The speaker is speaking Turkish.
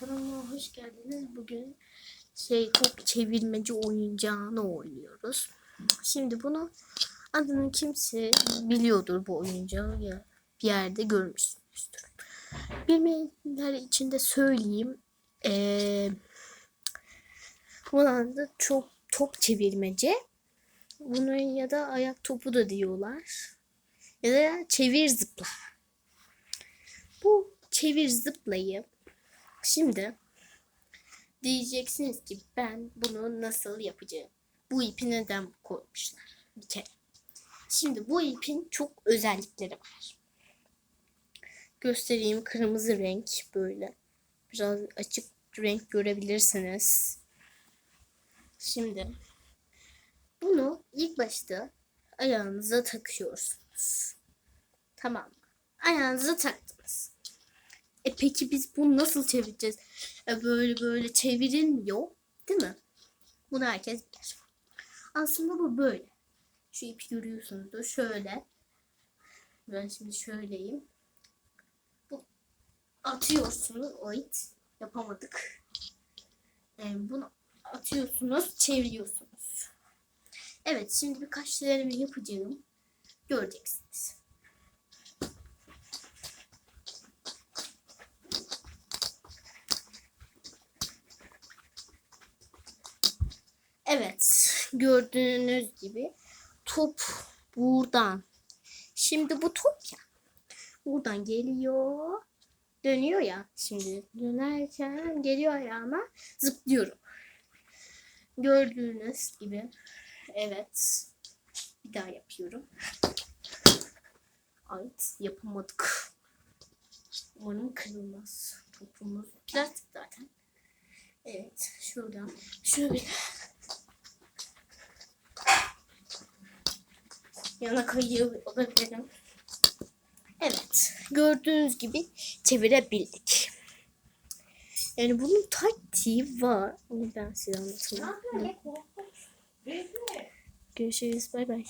Kanalıma hoş geldiniz. Bugün şey top çevirmeci oyuncağını oynuyoruz. Şimdi bunu adını kimse biliyordur bu oyuncağı ya bir yerde görmüşsünüzdür. Bilmeyenler için de söyleyeyim. Ee, bunun adı çok top çevirmece. Bunu ya da ayak topu da diyorlar. Ya da çevir zıpla. Bu çevir zıplayı Şimdi diyeceksiniz ki ben bunu nasıl yapacağım? Bu ipi neden koymuşlar? Bir kere. Şimdi bu ipin çok özellikleri var. Göstereyim kırmızı renk böyle. Biraz açık renk görebilirsiniz. Şimdi bunu ilk başta ayağınıza takıyorsunuz. Tamam? Ayağınıza taktınız. E peki biz bunu nasıl çevireceğiz? E böyle böyle çevirilmiyor, değil mi? Bunu herkes bilir. Aslında bu böyle. Şu ipi görüyorsunuzdur. Şöyle. Ben şimdi şöyleyim. Bu atıyorsunuz. Oit. Yapamadık. E, bunu atıyorsunuz, çeviriyorsunuz. Evet, şimdi birkaç deneme yapacağım. Göreceksiniz. Evet, gördüğünüz gibi top buradan. Şimdi bu top ya. Buradan geliyor. Dönüyor ya. Şimdi dönerken geliyor ayağıma. Zıplıyorum. Gördüğünüz gibi. Evet. Bir daha yapıyorum. Evet, yapamadık. Umarım kırılmaz. Topumuz plastik zaten. Evet, şuradan şöyle yana kayıyor olabilirim. Evet, gördüğünüz gibi çevirebildik. Yani bunun taktiği var. Onu ben size anlatayım. Görüşürüz. Bay bay.